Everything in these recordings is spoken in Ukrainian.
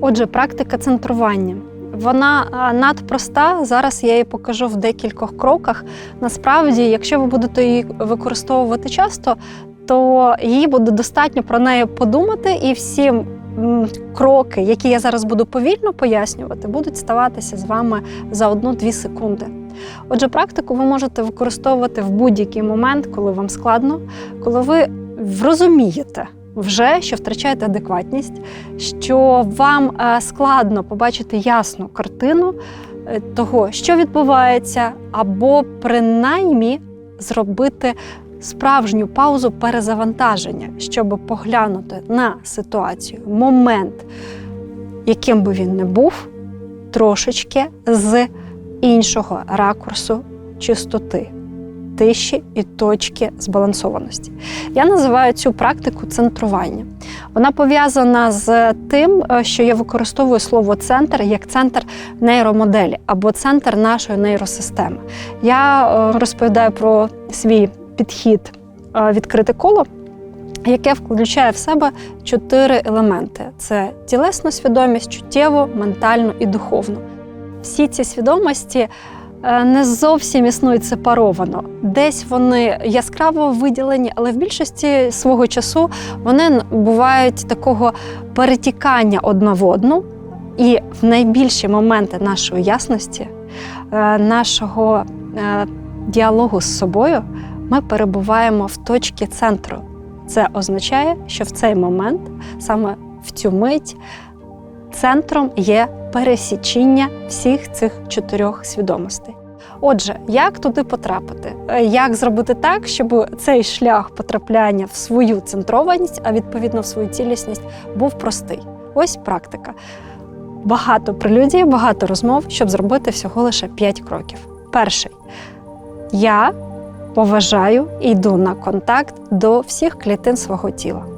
Отже, практика центрування. Вона надпроста. Зараз я її покажу в декількох кроках. Насправді, якщо ви будете її використовувати часто, то її буде достатньо про неї подумати, і всі кроки, які я зараз буду повільно пояснювати, будуть ставатися з вами за одну-дві секунди. Отже, практику ви можете використовувати в будь-який момент, коли вам складно, коли ви розумієте вже, що втрачаєте адекватність, що вам е, складно побачити ясну картину е, того, що відбувається, або принаймні зробити справжню паузу перезавантаження, щоб поглянути на ситуацію, момент, яким би він не був, трошечки з іншого ракурсу чистоти, тиші і точки збалансованості. Я називаю цю практику центрування. Вона пов'язана з тим, е, що я використовую слово центр як центр нейромоделі або центр нашої нейросистеми. Я е, розповідаю про свій підхід е, відкрите коло. Яке включає в себе чотири елементи: це тілесну свідомість, чуттєву, ментальну і духовну. Всі ці свідомості не зовсім існують сепаровано. Десь вони яскраво виділені, але в більшості свого часу вони бувають такого перетікання одна в одну. І в найбільші моменти нашої ясності, е, нашого е, діалогу з собою, ми перебуваємо в точці центру. Це означає, що в цей момент, саме в цю мить, центром є пересічення всіх цих чотирьох свідомостей. Отже, як туди потрапити? Е, Як зробити так, щоб цей шлях потрапляння в свою центрованість, а відповідно в свою цілісність, був простий? Ось практика. Багато прелюдій, багато розмов, щоб зробити всього лише 5 кроків. Перший я поважаю і йду на контакт до всіх клітин свого тіла.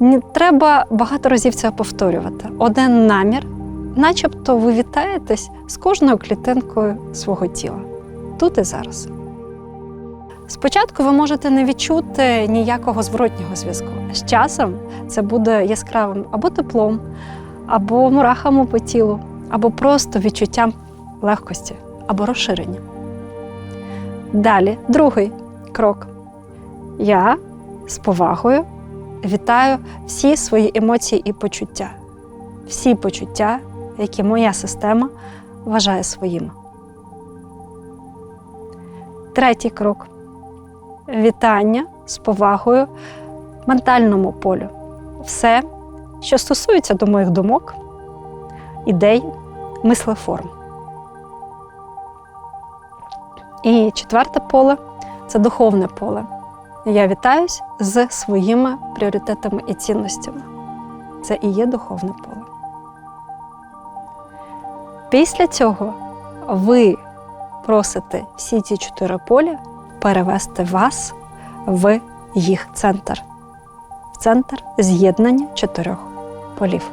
Не треба багато разів це повторювати. Один намір, начебто ви вітаєтесь з кожною клітинкою свого тіла, тут і зараз. Спочатку ви можете не відчути ніякого зворотнього зв'язку. З часом це буде яскравим або теплом, або мурахами по тілу, або просто відчуттям легкості або розширення. Далі, другий крок. Я з повагою вітаю всі свої емоції і почуття, всі почуття, які моя система вважає своїми. Третій крок. Вітання з повагою ментальному полю. Все, що стосується до моїх думок, ідей, мислеформ. І четверте поле це духовне поле. Я вітаюсь з своїми пріоритетами і цінностями. Це і є духовне поле. Після цього ви просите всі ці чотири поля перевести вас в їх центр, в центр з'єднання чотирьох полів.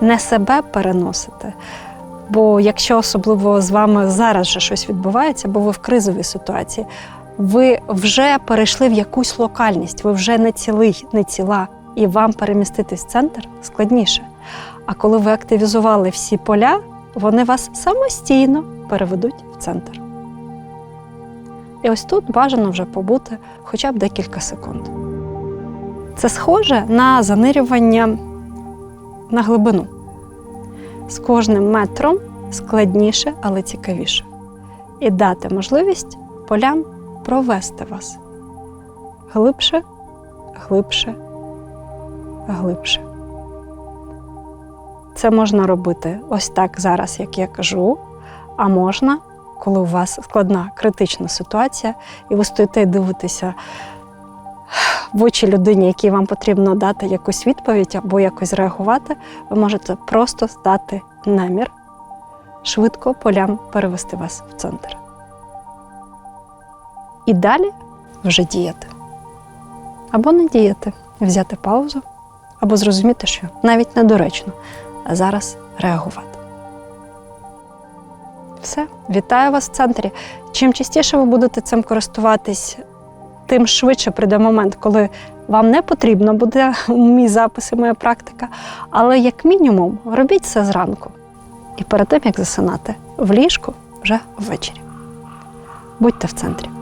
Не себе переносите, Бо якщо особливо з вами зараз же щось відбувається, бо ви в кризовій ситуації, ви вже перейшли в якусь локальність, ви вже не цілий, не ціла, і вам переміститись в центр складніше. А коли ви активізували всі поля, вони вас самостійно переведуть в центр. І ось тут бажано вже побути хоча б декілька секунд. Це схоже на занирювання на глибину з кожним метром складніше, але цікавіше. І дати можливість полям провести вас глибше, глибше, глибше. Це можна робити ось так зараз, як я кажу, а можна, коли у вас складна критична ситуація, і ви стоїте і дивитеся в очі людині, якій вам потрібно дати якусь відповідь або якось реагувати, ви можете просто здати намір, швидко полям перевести вас в центр. І далі вже діяти. Або не діяти, взяти паузу, або зрозуміти, що навіть недоречно а зараз реагувати. Все, вітаю вас в центрі. Чим частіше ви будете цим користуватись, тим швидше прийде момент, коли вам не потрібно буде мій запис і моя практика. Але як мінімум робіть це зранку. І перед тим як засинати в ліжку вже ввечері. Будьте в центрі.